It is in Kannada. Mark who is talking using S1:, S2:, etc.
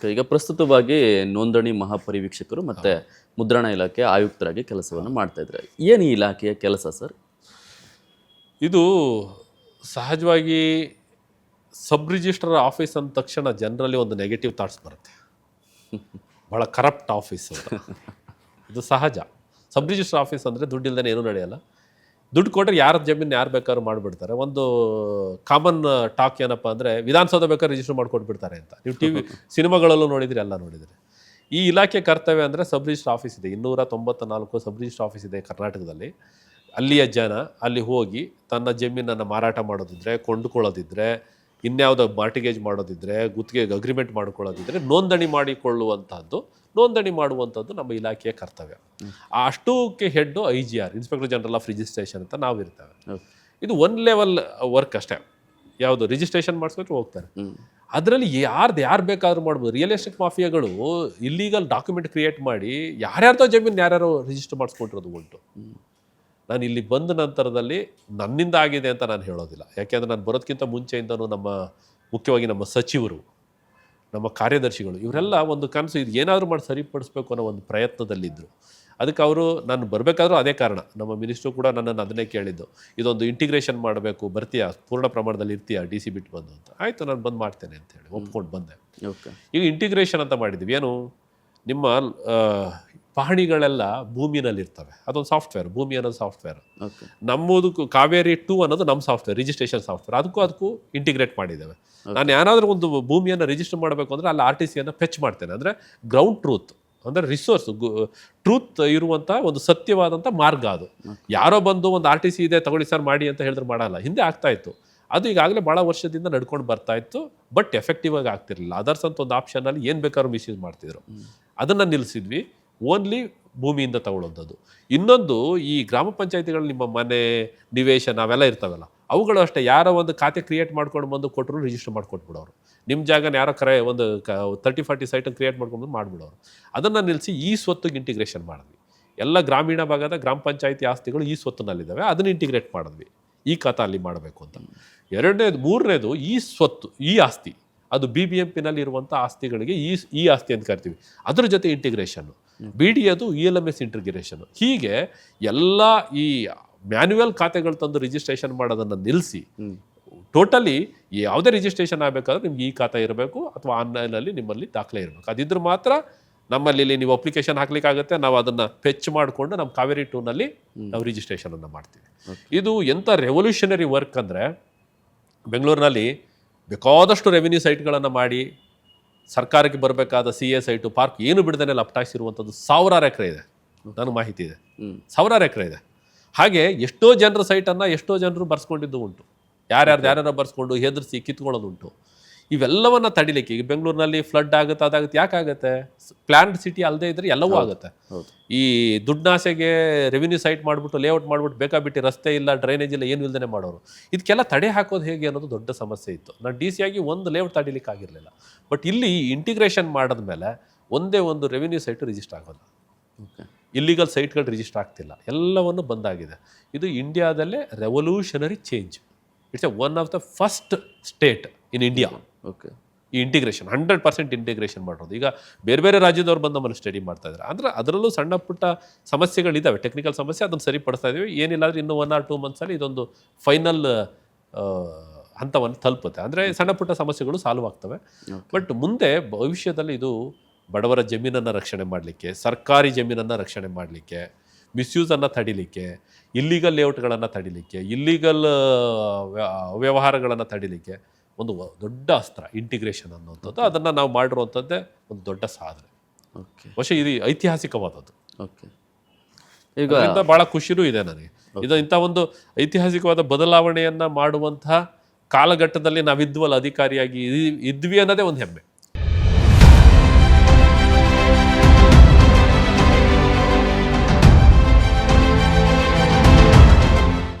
S1: ಓಕೆ ಈಗ ಪ್ರಸ್ತುತವಾಗಿ ನೋಂದಣಿ ಮಹಾಪರಿವೀಕ್ಷಕರು ಮತ್ತೆ ಮುದ್ರಣ ಇಲಾಖೆ ಆಯುಕ್ತರಾಗಿ ಕೆಲಸವನ್ನು ಮಾಡ್ತಾ ಇದ್ದಾರೆ. ಏನು ಈ ಇಲಾಖೆಯ ಕೆಲಸ ಸರ್?
S2: ಇದು ಸಹಜವಾಗಿ ಸಬ್ ರಿಜಿಸ್ಟ್ರಾರ್ ಆಫೀಸ್ ಅಂದ ತಕ್ಷಣ ಜನರಲ್ಲಿ ಒಂದು ನೆಗೆಟಿವ್ ಥಾಟ್ಸ್ ಬರುತ್ತೆ. ಭಾಳ ಕರಪ್ಟ್ ಆಫೀಸ್ ಅಂತ ಇದು ಸಹಜ. ಸಬ್ ರಿಜಿಸ್ಟ್ರ್ ಆಫೀಸ್ ಅಂದರೆ ದುಡ್ಡಿಲ್ಲದೇ ಇಲ್ದೇ ಏನೂ ನಡೆಯಲ್ಲ. ದುಡ್ಡು ಕೊಟ್ಟರೆ ಯಾರ ಜಮೀನು ಯಾರು ಬೇಕಾದ್ರೂ ಮಾಡಿಬಿಡ್ತಾರೆ. ಒಂದು ಕಾಮನ್ ಟಾಕ್ ಏನಪ್ಪ ಅಂದರೆ ವಿಧಾನಸೌಧ ಬೇಕಾದ್ರೆ ರಿಜಿಸ್ಟರ್ ಮಾಡಿಕೊಟ್ಬಿಡ್ತಾರೆ ಅಂತ. ನೀವು ಟಿ ವಿ ಸಿನಿಮಾಗಳಲ್ಲೂ ನೋಡಿದ್ರಿ ಎಲ್ಲ ನೋಡಿದ್ರಿ. ಈ ಇಲಾಖೆ ಕರ್ತವ್ಯ ಅಂದರೆ ಸಬ್ ರಿಜಿಸ್ಟರ್ ಆಫೀಸ್ ಇದೆ. ಇನ್ನೂರ ತೊಂಬತ್ತ ನಾಲ್ಕು ಸಬ್ ರಿಜಿಸ್ಟರ್ ಆಫೀಸ್ ಇದೆ ಕರ್ನಾಟಕದಲ್ಲಿ. ಅಲ್ಲಿಯ ಜನ ಅಲ್ಲಿ ಹೋಗಿ ತನ್ನ ಜಮೀನನ್ನು ಮಾರಾಟ ಮಾಡೋದಿದ್ರೆ ಕೊಂಡುಕೊಳ್ಳೋದಿದ್ರೆ ಇನ್ಯಾವುದೋ ಮಾರ್ಟಿಗೇಜ್ ಮಾಡೋದಿದ್ರೆ ಗುತ್ತಿಗೆ ಅಗ್ರಿಮೆಂಟ್ ಮಾಡ್ಕೊಳ್ಳೋದಿದ್ರೆ ನೋಂದಣಿ ಮಾಡಿಕೊಳ್ಳುವಂಥದ್ದು ನೋಂದಣಿ ಮಾಡುವಂಥದ್ದು ನಮ್ಮ ಇಲಾಖೆಯ ಕರ್ತವ್ಯ. ಆ ಅಷ್ಟೂಕ್ಕೆ head I G R inspector general of registration ಅಂತ ನಾವು ಇರ್ತೇವೆ. ಇದು ಒನ್ ಲೆವೆಲ್ ವರ್ಕ್ ಅಷ್ಟೇ. ಯಾವುದು ರಿಜಿಸ್ಟ್ರೇಷನ್ ಮಾಡಿಸ್ಕೊಂಡು ಹೋಗ್ತಾರೆ. ಅದರಲ್ಲಿ ಯಾರ್ದು ಯಾರು ಬೇಕಾದ್ರೂ ಮಾಡ್ಬೋದು. ರಿಯಲ್ ಎಸ್ಟೇಟ್ ಮಾಫಿಯಾಗಳು ಇಲ್ಲೀಗಲ್ ಡಾಕ್ಯುಮೆಂಟ್ ಕ್ರಿಯೇಟ್ ಮಾಡಿ ಯಾರ್ಯಾರ್ದೋ ಜಮೀನು ಯಾರ್ಯಾರೋ ರಿಜಿಸ್ಟರ್ ಮಾಡಿಸ್ಕೊಂಡಿರೋದು ಉಂಟು. ನಾನು ಇಲ್ಲಿ ಬಂದ ನಂತರದಲ್ಲಿ ನನ್ನಿಂದ ಆಗಿದೆ ಅಂತ ನಾನು ಹೇಳೋದಿಲ್ಲ. ಯಾಕೆಂದರೆ ನಾನು ಬರೋದಕ್ಕಿಂತ ಮುಂಚೆಯಿಂದನೂ ನಮ್ಮ ಮುಖ್ಯವಾಗಿ ನಮ್ಮ ಸಚಿವರು ನಮ್ಮ ಕಾರ್ಯದರ್ಶಿಗಳು ಇವರೆಲ್ಲ ಒಂದು ಕನಸು ಇದು ಏನಾದರೂ ಮಾಡಿ ಸರಿಪಡಿಸ್ಬೇಕು ಅನ್ನೋ ಒಂದು ಪ್ರಯತ್ನದಲ್ಲಿದ್ದರು ಅದಕ್ಕೆ ಅವರು ನಾನು ಬರಬೇಕಾದ್ರೂ ಅದೇ ಕಾರಣ. ನಮ್ಮ ಮಿನಿಸ್ಟ್ರು ಕೂಡ ನನ್ನನ್ನು ಅದನ್ನೇ ಕೇಳಿದ್ದು. ಇದೊಂದು ಇಂಟಿಗ್ರೇಷನ್ ಮಾಡಬೇಕು ಬರ್ತೀಯಾ ಪೂರ್ಣ ಪ್ರಮಾಣದಲ್ಲಿ ಇರ್ತೀಯಾ ಡಿ ಸಿ ಬಿಟ್ಟು ಬಂದು ಅಂತ. ಆಯಿತು ನಾನು ಬಂದು ಮಾಡ್ತೇನೆ ಅಂತ ಹೇಳಿ ಒಪ್ಕೊಂಡು ಬಂದೆ.
S1: ಓಕೆ.
S2: ಈಗ ಇಂಟಿಗ್ರೇಷನ್ ಅಂತ ಮಾಡಿದ್ವಿ ಏನು? ನಿಮ್ಮ ಪಹಣಿಗಳೆಲ್ಲ ಭೂಮಿನಲ್ಲಿ ಇರ್ತವೆ ಅದೊಂದು ಸಾಫ್ಟ್ವೇರ್ ಭೂಮಿ ಅನ್ನೋದು ಸಾಫ್ಟ್ವೇರ್ ನಮ್ಮದು ಕಾವೇರಿ ಟೂ ಅನ್ನೋದು ನಮ್ಮ ಸಾಫ್ಟ್ವೇರ್ ರಿಜಿಸ್ಟ್ರೇಷನ್ ಸಾಫ್ಟ್ವೇರ್ ಅದಕ್ಕೂ ಅದಕ್ಕೂ ಇಂಟಿಗ್ರೇಟ್ ಮಾಡಿದ್ದೇವೆ. ನಾನು ಏನಾದರೂ ಒಂದು ಭೂಮಿಯನ್ನು ರಿಜಿಸ್ಟರ್ ಮಾಡಬೇಕು ಅಂದರೆ ಅಲ್ಲಿ ಆರ್ ಟಿ ಸಿಯನ್ನು ಫೆಚ್ ಮಾಡ್ತೇನೆ. ಅಂದರೆ ಗ್ರೌಂಡ್ ಟ್ರೂತ್ ಅಂದರೆ ರಿಸೋರ್ಸ್ ಟ್ರೂತ್ ಇರುವಂಥ ಒಂದು ಸತ್ಯವಾದಂಥ ಮಾರ್ಗ ಅದು. ಯಾರೋ ಬಂದು ಒಂದು ಆರ್ ಟಿ ಸಿ ಇದೆ ತಗೊಳ್ಳಿ ಸರ್ ಮಾಡಿ ಅಂತ ಹೇಳಿದ್ರೆ ಮಾಡಲ್ಲ. ಹಿಂದೆ ಆಗ್ತಾ ಇತ್ತು. ಅದು ಈಗಾಗಲೇ ಭಾಳ ವರ್ಷದಿಂದ ನಡ್ಕೊಂಡು ಬರ್ತಾ ಇತ್ತು ಬಟ್ ಎಫೆಕ್ಟಿವ್ ಆಗಿ ಆಗ್ತಿರ್ಲಿಲ್ಲ. ಅದರ್ಸ್ ಅಂತ ಒಂದು ಆಪ್ಷನಲ್ಲಿ ಏನು ಬೇಕಾದ್ರೂ ಮಿಸ್ಯೂಸ್ ಮಾಡ್ತಿದ್ರು. ಅದನ್ನು ನಿಲ್ಲಿಸಿದ್ವಿ ಓನ್ಲಿ ಭೂಮಿಯಿಂದ ತಗೊಳ್ಳೋಂಥದ್ದು ಇನ್ನೊಂದು ಈ ಗ್ರಾಮ ಪಂಚಾಯತಿಗಳು ನಿಮ್ಮ ಮನೆ, ನಿವೇಶನ ಅವೆಲ್ಲ ಇರ್ತಾವಲ್ಲ, ಅವುಗಳು ಅಷ್ಟೇ. ಯಾರೋ ಒಂದು ಖಾತೆ ಕ್ರಿಯೇಟ್ ಮಾಡ್ಕೊಂಡು ಬಂದು ಕೊಟ್ಟರು ರಿಜಿಸ್ಟರ್ ಮಾಡ್ಕೊಟ್ಬಿಡೋರು. ನಿಮ್ಮ ಜಾಗನ ಯಾರೋ ಕರೆ ಒಂದು ಕ ತರ್ಟಿ ಫಾರ್ಟಿ ಸೈಟನ್ನು ಕ್ರಿಯೇಟ್ ಮಾಡ್ಕೊಂಡು ಮಾಡಿಬಿಡೋರು. ಅದನ್ನು ನಿಲ್ಲಿಸಿ ಈ ಸ್ವತ್ತಿಗೆ ಇಂಟಿಗ್ರೇಷನ್ ಮಾಡಿದ್ವಿ. ಎಲ್ಲ ಗ್ರಾಮೀಣ ಭಾಗದ ಗ್ರಾಮ ಪಂಚಾಯತಿ ಆಸ್ತಿಗಳು ಈ ಸ್ವತ್ತಿನಲ್ಲಿದ್ದಾವೆ, ಅದನ್ನು ಇಂಟಿಗ್ರೇಟ್ ಮಾಡಿದ್ವಿ. ಈ ಖಾತಾ ಅಲ್ಲಿ ಮಾಡಬೇಕು ಅಂತ. ಎರಡನೇದು, ಮೂರನೇದು ಈ ಸ್ವತ್ತು, ಈ ಆಸ್ತಿ. ಅದು ಬಿ ಬಿ ಎಂ ಪಿನಲ್ಲಿ ಇರುವಂಥ ಆಸ್ತಿಗಳಿಗೆ ಈ ಈ ಆಸ್ತಿ ಅಂತ ಕರಿತೀವಿ. ಅದ್ರ ಜೊತೆ ಇಂಟಿಗ್ರೇಷನ್ನು ಬಿ ಡಿ ಅದು E L M S integration ಹೀಗೆ ಎಲ್ಲ ಈ ಮ್ಯಾನ್ಯುವಲ್ ಖಾತೆಗಳು ತಂದು ರಿಜಿಸ್ಟ್ರೇಷನ್ ಮಾಡೋದನ್ನು ನಿಲ್ಲಿಸಿ ಟೋಟಲಿ ಯಾವುದೇ ರಿಜಿಸ್ಟ್ರೇಷನ್ ಆಗಬೇಕಾದ್ರೆ ನಿಮ್ಗೆ ಈ ಖಾತೆ ಇರಬೇಕು ಅಥವಾ ಆನ್ಲೈನಲ್ಲಿ ನಿಮ್ಮಲ್ಲಿ ದಾಖಲೆ ಇರಬೇಕು. ಅದಿದ್ರೆ ಮಾತ್ರ ನಮ್ಮಲ್ಲಿ ಇಲ್ಲಿ ನೀವು ಅಪ್ಲಿಕೇಶನ್ ಹಾಕ್ಲಿಕ್ಕಾಗುತ್ತೆ ನಾವು ಅದನ್ನು ಫೆಚ್ ಮಾಡಿಕೊಂಡು ನಮ್ಮ ಕಾವೇರಿ ಟೂನಲ್ಲಿ ನಾವು ರಿಜಿಸ್ಟ್ರೇಷನನ್ನು ಮಾಡ್ತೀವಿ. ಇದು ಎಂಥ ರೆವಲ್ಯೂಷನರಿ ವರ್ಕ್ ಅಂದರೆ ಬೆಂಗಳೂರಿನಲ್ಲಿ ಬೇಕಾದಷ್ಟು ರೆವಿನ್ಯೂ ಸೈಟ್ಗಳನ್ನು ಮಾಡಿ ಸರ್ಕಾರಕ್ಕೆ ಬರಬೇಕಾದ ಸಿ ಎ ಸೈಟು ಪಾರ್ಕ್ ಏನು ಬಿಡದೇ ಲಪ್ಟಾಯಿಸಿರುವಂಥದ್ದು ಸಾವಿರಾರು ಎಕರೆ ಇದೆ ನನಗೆ ಮಾಹಿತಿ ಇದೆ. ಸಾವಿರಾರು ಎಕರೆ ಇದೆ. ಹಾಗೆ ಎಷ್ಟೋ ಜನರ ಸೈಟನ್ನು ಎಷ್ಟೋ ಜನರು ಬರ್ಸ್ಕೊಂಡಿದ್ದು ಉಂಟು. ಯಾರ್ಯಾರು ಯಾರ್ಯಾರ ಬರ್ಸ್ಕೊಂಡು ಹೆದರಿಸಿ ಕಿತ್ಕೊಳ್ಳೋದುಂಟು. ಇವೆಲ್ಲವನ್ನ ತಡಿಲಿಕ್ಕೆ ಈಗ ಬೆಂಗಳೂರಿನಲ್ಲಿ ಫ್ಲಡ್ ಆಗುತ್ತೆ ಅದಾಗುತ್ತೆ ಯಾಕಾಗುತ್ತೆ ಪ್ಲಾನ್ಡ್ ಸಿಟಿ ಅಲ್ಲದೆ ಇದ್ರೆ ಎಲ್ಲವೂ ಆಗುತ್ತೆ. ಈ ದುಡ್ನಾಸೆಗೆ ರೆವಿನ್ಯೂ ಸೈಟ್ ಮಾಡಿಬಿಟ್ಟು ಲೇಔಟ್ ಮಾಡಿಬಿಟ್ಟು ಬೇಕಾಬಿಟ್ಟು ರಸ್ತೆ ಇಲ್ಲ ಡ್ರೈನೇಜ್ ಇಲ್ಲ ಏನು ಇಲ್ದೇ ಮಾಡೋರು. ಇದಕ್ಕೆಲ್ಲ ತಡೆ ಹಾಕೋದು ಹೇಗೆ ಅನ್ನೋದು ದೊಡ್ಡ ಸಮಸ್ಯೆ ಇತ್ತು. ನಾನು ಡಿ ಸಿ ಆಗಿ ಒಂದು ಲೇಔಟ್ ತಡಿಲಿಕ್ಕೆ ಆಗಿರಲಿಲ್ಲ. ಬಟ್ ಇಲ್ಲಿ ಇಂಟಿಗ್ರೇಷನ್ ಮಾಡಿದ ಮೇಲೆ ಒಂದೇ ಒಂದು ರೆವಿನ್ಯೂ ಸೈಟ್ ರಿಜಿಸ್ಟರ್ ಆಗೋಲ್ಲ.
S1: ಓಕೆ
S2: ಇಲ್ಲಿಗಲ್ ಸೈಟ್ಗಳು ರಿಜಿಸ್ಟರ್ ಆಗ್ತಿಲ್ಲ. ಎಲ್ಲವನ್ನು ಬಂದಾಗಿದೆ. ಇದು ಇಂಡಿಯಾದಲ್ಲೇ revolutionary change it's a one of the first state in India
S1: okay
S2: ಈ ಇಂಟಿಗ್ರೇಷನ್ ಹಂಡ್ರೆಡ್ ಪರ್ಸೆಂಟ್ ಇಂಟಿಗ್ರೇಷನ್ ಮಾಡೋದು ಈಗ ಬೇರೆ ಬೇರೆ ರಾಜ್ಯದವ್ರು ಬಂದು ನಮ್ಮನ್ನು ಸ್ಟಡಿ ಮಾಡ್ತಾ ಇದ್ದಾರೆ. ಅಂದರೆ ಅದರಲ್ಲೂ ಸಣ್ಣ ಪುಟ್ಟ ಸಮಸ್ಯೆಗಳಿದ್ದಾವೆ ಟೆಕ್ನಿಕಲ್ ಸಮಸ್ಯೆ ಅದನ್ನು ಸರಿಪಡಿಸ್ತಾ ಇದ್ದೀವಿ. ಏನಿಲ್ಲ ಇನ್ನು ಇನ್ನೂ ಒನ್ ಆರ್ ಟೂ ಮಂತ್ಸಲ್ಲಿ ಇದೊಂದು ಫೈನಲ್ ಹಂತವನ್ನು ತಲುಪುತ್ತೆ. ಅಂದರೆ ಸಣ್ಣ ಪುಟ್ಟ ಸಮಸ್ಯೆಗಳು ಸಾಲ್ವ್ ಆಗ್ತವೆ. ಬಟ್ ಮುಂದೆ ಭವಿಷ್ಯದಲ್ಲಿ ಇದು ಬಡವರ ಜಮೀನನ್ನು ರಕ್ಷಣೆ ಮಾಡಲಿಕ್ಕೆ ಸರ್ಕಾರಿ ಜಮೀನನ್ನು ರಕ್ಷಣೆ ಮಾಡಲಿಕ್ಕೆ ಮಿಸ್ಯೂಸನ್ನು ತಡಿಲಿಕ್ಕೆ ಇಲ್ಲಿಗಲ್ ಲೇಔಟ್ಗಳನ್ನು ತಡಿಲಿಕ್ಕೆ ಇಲ್ಲಿಗಲ್ ವ್ಯವಹಾರಗಳನ್ನು ತಡಿಲಿಕ್ಕೆ ಒಂದು ದೊಡ್ಡ ಅಸ್ತ್ರ ಇಂಟಿಗ್ರೇಷನ್ ಅನ್ನುವಂಥದ್ದು. ಅದನ್ನು ನಾವು ಮಾಡಿರುವಂಥದ್ದೇ ಒಂದು ದೊಡ್ಡ ಸಾಧನೆ.
S1: ಓಕೆ
S2: ಬಹುಶಃ ಇದು ಐತಿಹಾಸಿಕವಾದದ್ದು.
S1: ಓಕೆ ಈಗ
S2: ಭಾಳ ಬಹಳ ಖುಷಿನೂ ಇದೆ ನನಗೆ. ಇದು ಇಂಥ ಒಂದು ಐತಿಹಾಸಿಕವಾದ ಬದಲಾವಣೆಯನ್ನು ಮಾಡುವಂತಹ ಕಾಲಘಟ್ಟದಲ್ಲಿ ನಾವಿದ್ವಲ್ಲ ಅಧಿಕಾರಿಯಾಗಿ ಇದ್ವಿ ಅನ್ನೋದೇ ಒಂದು ಹೆಮ್ಮೆ.